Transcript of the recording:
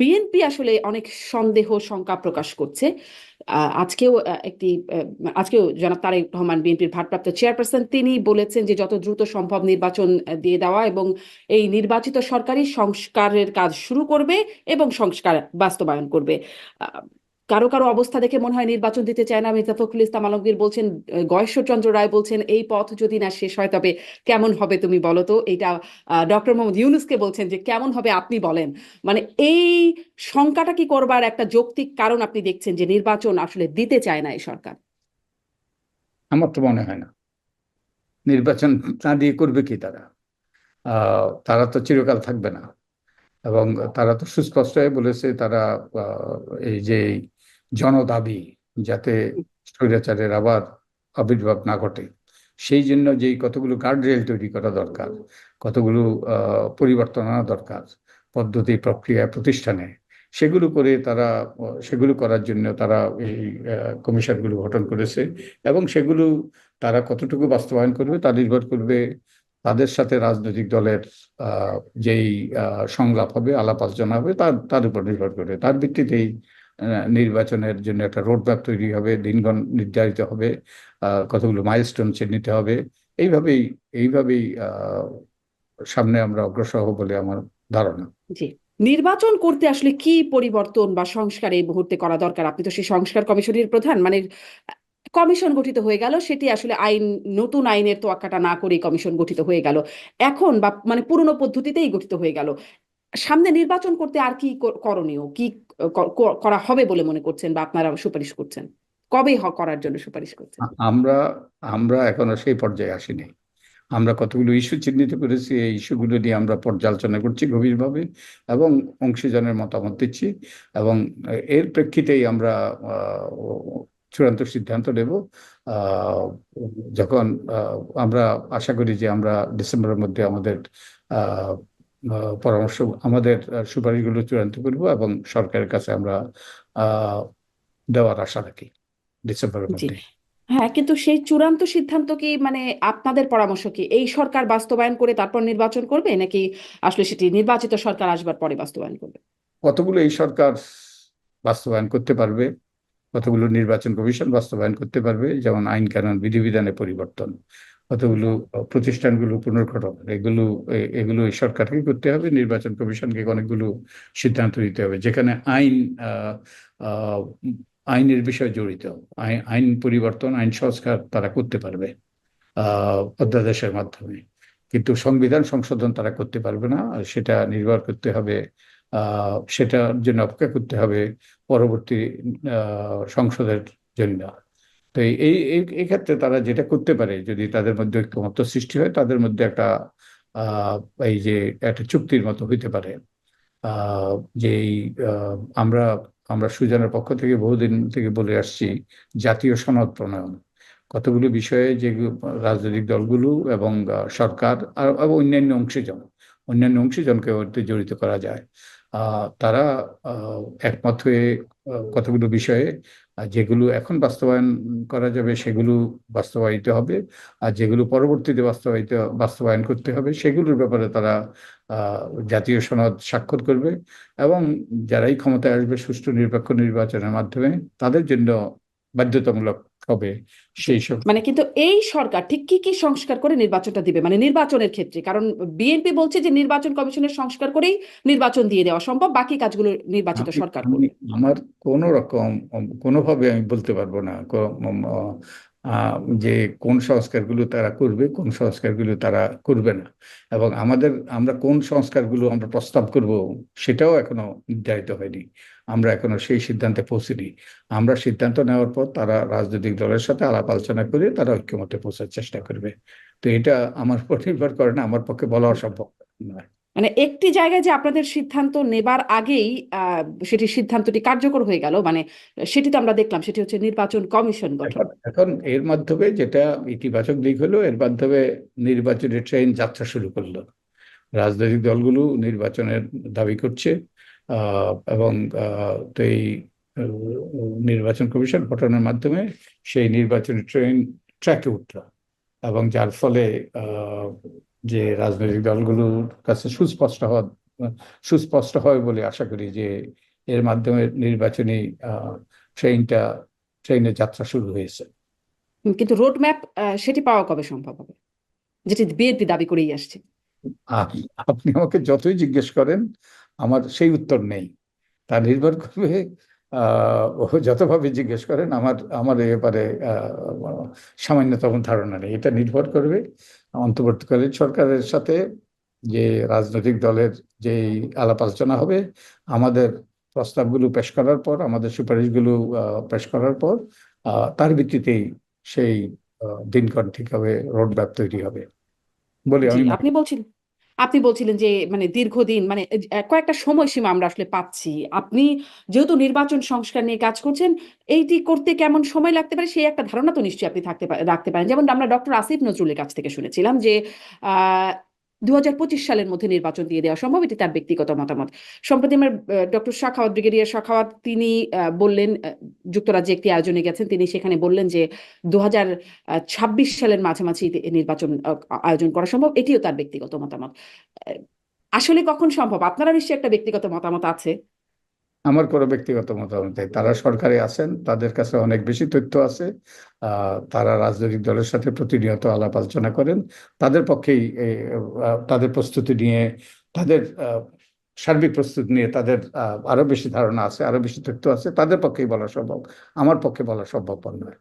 BNP আসলে অনেক সন্দেহ, শঙ্কা প্রকাশ করছে। আজকেও একটি আজকেও জনাব তারেক রহমান বিএনপির ভারপ্রাপ্ত চেয়ারপারসন, তিনি বলেছেন যে যত দ্রুত সম্ভব নির্বাচন দিয়ে দেওয়া এবং এই নির্বাচিত সরকারই সংস্কারের কাজ শুরু করবে এবং সংস্কার বাস্তবায়ন করবে। কারও কারও অবস্থা দেখে মনে হয় নির্বাচন দিতে চায় না। মির্জা ফখরুল ইসলাম আলমগীর বলছেন গয়েশ্বরচন্দ্র রায় বলছেন, এই পথ যদি না শেষ হয় তবে কেমন হবে তুমি বলো তো? এটা ডক্টর মোহাম্মদ ইউনুসকে বলছেন যে কেমন হবে আপনি বলেন। মানে এই শঙ্কাটা কি করবার একটা যৌক্তিক কারণ আপনি দেখছেন যে নির্বাচন আসলে দিতে চায় না এই সরকার? আমার তো মনে হয় না। নির্বাচন না দিয়ে করবে কি তারা? তারা তো চিরকাল থাকবে না। এবং তারা তো সুস্পষ্ট হয়ে বলেছে, তারা এই যে জনদাবি যাতে স্বৈরাচারের আবার আবির্ভাব না ঘটে। সেই জন্য যেই কতগুলো গার্ডরেল তৈরি করা দরকার, কতগুলো পরিবর্তন আনা দরকার, পদ্ধতি, প্রক্রিয়া, প্রতিষ্ঠানে, সেগুলো করে তারা সেগুলো করার জন্য তারা এই কমিশনগুলো গঠন করেছে এবং সেগুলো তারা কতটুকু বাস্তবায়ন করবে তা নির্ভর করবে তাদের সাথে রাজনৈতিক দলের যেই সংলাপ হবে, আলাপ আলোচনা হবে, তার তার উপর নির্ভর করে তার ভিত্তিতেই নির্বাচনের জন্য একটা রোডম্যাপ তৈরি হবে, দিনগণ নির্ধারিত হবে কতগুলো মাইলস্টোন চিহ্নিত হবে। এইভাবেই এইভাবেই সামনে আমরা অগ্রসর হব বলে আমার ধারণা। জি। নির্বাচন করতে আসলে কি পরিবর্তন বা সংস্কার এই মুহূর্তে করা দরকার? আপনি তো সেই সংস্কার কমিশনের প্রধান মানে কমিশন গঠিত হয়ে গেল, সেটি আসলে আইন, নতুন আইনের তোয়াক্কাটা না করেই কমিশন গঠিত হয়ে গেল। এখন বা মানে পুরনো পদ্ধতিতেই গঠিত হয়ে গেল। সামনে নির্বাচন করতে আর কি কর- করণীয়? কি করা হবে বলে মনে করছেন বা আপনারা সুপারিশ করছেন? কবে করার জন্য সুপারিশ করছেন? আমরা আমরা এখনও সেই পর্যায়ে আসিনি। আমরা কতগুলো ইস্যু চিহ্নিত করেছি, এই ইস্যুগুলো নিয়ে আমরা পর্যালোচনা করছি গভীরভাবে এবং অংশীজনের মতামত দিচ্ছি এবং এর প্রেক্ষিতেই আমরা চূড়ান্ত সিদ্ধান্ত নেব। যখন আমরা আশা করি যে আমরা ডিসেম্বরের মধ্যে আমাদের পরামর্শ আমাদের সুপারিশগুলো চূড়ান্ত করব এবং সরকারের কাছে আমরা দেওয়ার আশা রাখি ডিসেম্বরের মধ্যে হ্যাঁ কিন্তু সেই চূড়ান্ত সিদ্ধান্ত কি মানে আপনাদের পরামর্শ কি? এই সরকার বাস্তবায়ন করে তারপর নির্বাচন করবে নাকি আসলে সেটি নির্বাচিত সরকার আসবার পরে বাস্তবায়ন করবে? কতগুলো এই সরকার বাস্তবায়ন করতে পারবে? কতগুলো নির্বাচন কমিশন বাস্তবায়ন করতে পারবে? যেমন আইন কানুন বিধিবিধানে পরিবর্তন। কতগুলো প্রতিষ্ঠানগুলো পুনর্গঠন এগুলো এগুলো সরকারকে করতে হবে, নির্বাচন কমিশনকে অনেকগুলো সিদ্ধান্ত নিতে হবে, যেখানে আইন আইনের বিষয় জড়িত। আইন পরিবর্তন, আইন সংস্কার তারা করতে পারবে অধ্যাদেশের মাধ্যমে। কিন্তু সংবিধান সংশোধন তারা করতে পারবে না সেটা নির্ভর করতে হবে সেটার জন্য অপেক্ষা করতে হবে পরবর্তী সংসদের জন্য। তো এই এই ক্ষেত্রে তারা যেটা করতে পারে, যদি তাদের মধ্যে ঐক্যমত্য সৃষ্টি হয়, তাদের মধ্যে একটা এই যে একটা চুক্তির মতো হইতে পারে। যে আমরা আমরা সুজনের পক্ষ থেকে বহুদিন থেকে বলে আসছি, জাতীয় সনদ প্রণয়ন। কতগুলো বিষয়ে যে রাজনৈতিক দলগুলো এবং সরকার আর অন্যান্য অংশীজন, অন্যান্য অংশীজনকে জড়িত করা যায়। তারা একমত হয়ে কতগুলো বিষয়ে যেগুলো এখন বাস্তবায়ন করা যাবে সেগুলো বাস্তবায়িত হবে, আর যেগুলো পরবর্তীতে বাস্তবায়িত, বাস্তবায়ন করতে হবে সেগুলোর ব্যাপারে তারা জাতীয় সনদ স্বাক্ষর করবে এবং যারাই ক্ষমতায় আসবে সুষ্ঠু নিরপেক্ষ নির্বাচনের মাধ্যমে তাদের জন্য বাধ্যতামূলক হবে সেই সব মানে কিন্তু এই সরকার ঠিক কি কি সংস্কার করে নির্বাচনটা দিবে? মানে নির্বাচনের ক্ষেত্রে কারণ বিএনপি বলছে যে নির্বাচন কমিশনের সংস্কার করেই নির্বাচন দিয়ে দেওয়া সম্ভব বাকি কাজগুলো নির্বাচিত সরকার করবে। আমার কোন রকম কোনোভাবে আমি বলতে পারব না যে কোন সংস্কারগুলো তারা করবে, কোন সংস্কারগুলো তারা করবে না। এবং আমাদের, আমরা কোন সংস্কারগুলো আমরা প্রস্তাব করব সেটাও এখনও নির্ধারিত হয়নি। আমরা এখনও সেই সিদ্ধান্তে পৌঁছিনি। আমরা সিদ্ধান্ত নেওয়ার পর তারা রাজনৈতিক দলের সাথে আলাপ আলোচনা করে তারা ঐক্যমত্যে পৌঁছার চেষ্টা করবে। তো এটা আমার উপর নির্ভর করে না, আমার পক্ষে বলা অসম্ভব নয়। মানে একটি জায়গায় যে আপনাদের সিদ্ধান্ত নেবার আগেই সেটি সিদ্ধান্তটি কার্যকর হয়ে গেল মানে সেটি তো আমরা দেখলাম, সেটি হচ্ছে নির্বাচন কমিশন গঠন। এখন এর মাধ্যমে যেটা ইতিবাচক দিক হলো, এর মাধ্যমে নির্বাচনের ট্রেন যাত্রা শুরু করল। রাজনৈতিক দলগুলো নির্বাচনের দাবি করছে এবং তো এই নির্বাচন কমিশন গঠনের মাধ্যমে সেই নির্বাচনী ট্রেন ট্র্যাকে উঠল, এবং যার ফলে যে রাজনৈতিক দলগুলোর কাছে সুস্পষ্ট হওয়া সুস্পষ্ট হয় বলে আশা করি যে এর মাধ্যমে নির্বাচনী ট্রেনটা ট্রেনের যাত্রা শুরু হয়েছে। কিন্তু রোড ম্যাপ সেটি পাওয়া কবে সম্ভব হবে? যেটি বিএনপি দাবি করেই আসছে। আপনি আমাকে যতই জিজ্ঞেস করেন আমার সেই উত্তর নেই। তা নির্ভর করবে ও যতভাবে জিজ্ঞেস করেন আমার আমার এ ব্যাপারে আহ, সামান্যতম ধারণা নেই। এটা নির্ভর করবে অন্তর্বর্তীকালীন সরকারের সাথে যে রাজনৈতিক দলের যে আলাপ আলোচনা হবে আমাদের প্রস্তাবগুলো পেশ করার পর আমাদের সুপারিশগুলো আহ, পেশ করার পর আহ, তার ভিত্তিতেই সেই দিনক্ষণ ঠিক হবে রোড ম্যাপ তৈরি হবে। বলে আপনি বলছিলেন। আপনি বলছিলেন যে মানে দীর্ঘদিন মানে কয়েকটা সময়সীমা আমরা আসলে পাচ্ছি। আপনি যেহেতু নির্বাচন সংস্কার নিয়ে কাজ করছেন, এইটি করতে কেমন সময় লাগতে পারে সেই একটা ধারণা তো নিশ্চয়ই আপনি থাকতে রাখতে পারেন। যেমন আমরা ডক্টর আসিফ নজরুলের কাছ থেকে শুনেছিলাম যে দু সালের মধ্যে নির্বাচন দিয়ে দেওয়া সম্ভব, এটি তার ব্যক্তিগত মতামত। সম্প্রতি আমার ডক্টর শাখাওয়াত, ব্রিগেডিয়ার শাখাওয়াত, তিনি বললেন যুক্তরাজ্যে একটি আয়োজনে গেছেন, তিনি সেখানে বললেন যে দু হাজার ছাব্বিশ সালের মাঝামাঝি নির্বাচন আয়োজন করা সম্ভব, এটিও তার ব্যক্তিগত মতামত। আসলে কখন সম্ভব? আপনারা নিশ্চয়ই একটা ব্যক্তিগত মতামত আছে। আমার কোনো ব্যক্তিগত মতামত নেই। তারা সরকারে আছেন, তাদের কাছে অনেক বেশি তথ্য আছে তারা রাজনৈতিক দলের সাথে প্রতিনিয়ত আলাপ আলোচনা করেন। তাদের পক্ষেই তাদের প্রস্তুতি নিয়ে, তাদের সার্বিক প্রস্তুতি নিয়ে তাদের আরও বেশি ধারণা আছে, আরও বেশি তথ্য আছে, তাদের পক্ষেই বলা সম্ভব। আমার পক্ষে বলা সম্ভব নয়।